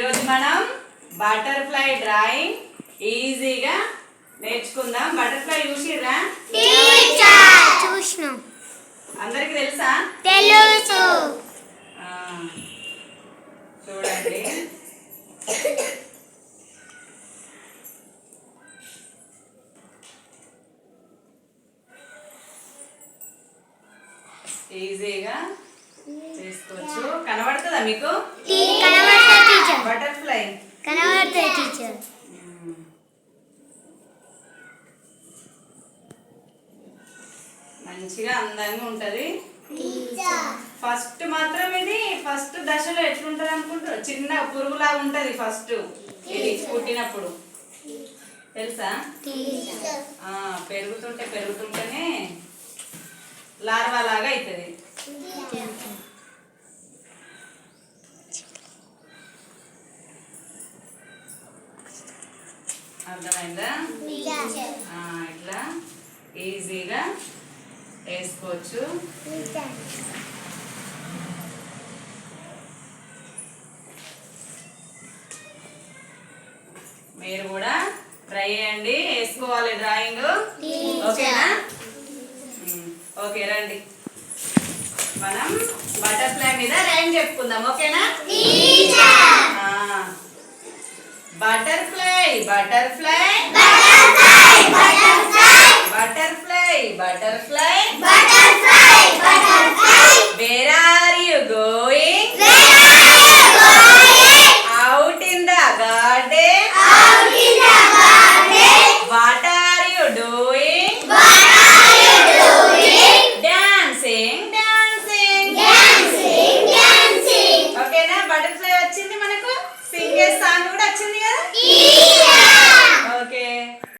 ఈరోజు మనం butterfly drawing ఈజీగా నేర్చుకుందాం. బటర్ఫ్లై చూసిర్రా? చూసినాం. అందరికి తెలుసా? తెలుసు. చూడండి. ఈజీగా చేసుకోవచ్చు. కనబడుతుందా మీకు? కనబడుతుంది. టీచర్ బటర్ఫ్లై కనబడుతుంది టీచర్ మంచిగా అందంగా ఉంటది. ఫస్ట్ మాత్రం ఇది ఫస్ట్ దశలో ఎట్లుంటది అనుకుంటారు చిన్న పురుగులాగా ఉంటది ఫస్ట్ ఇది పుట్టినప్పుడు. తెలుసా? ఆ, పెరుగుతుంటే పెరుగుతుంటేనే లార్వా లాగా అవుతుంది అర్థమైందా? ఇట్లా ఈజీగా వేసుకోవచ్చు. మీరు కూడా ట్రై చేయండి. వేసుకోవాలి డ్రాయింగ్. ఓకేనా? ఓకే రండి. మనం బటర్ఫ్లై మీద రైమ్ చెప్పుకుందాం. ఓకేనా? Butterfly butterfly butterfly butterfly butterfly butterfly butterfly butterfly where are you going where are you going out in the garden out in the garden what are you doing what are you doing dancing dancing dancing dancing okay na butterfly వచ్చింది మనకు సింగే song కూడా వచ్చింది కదా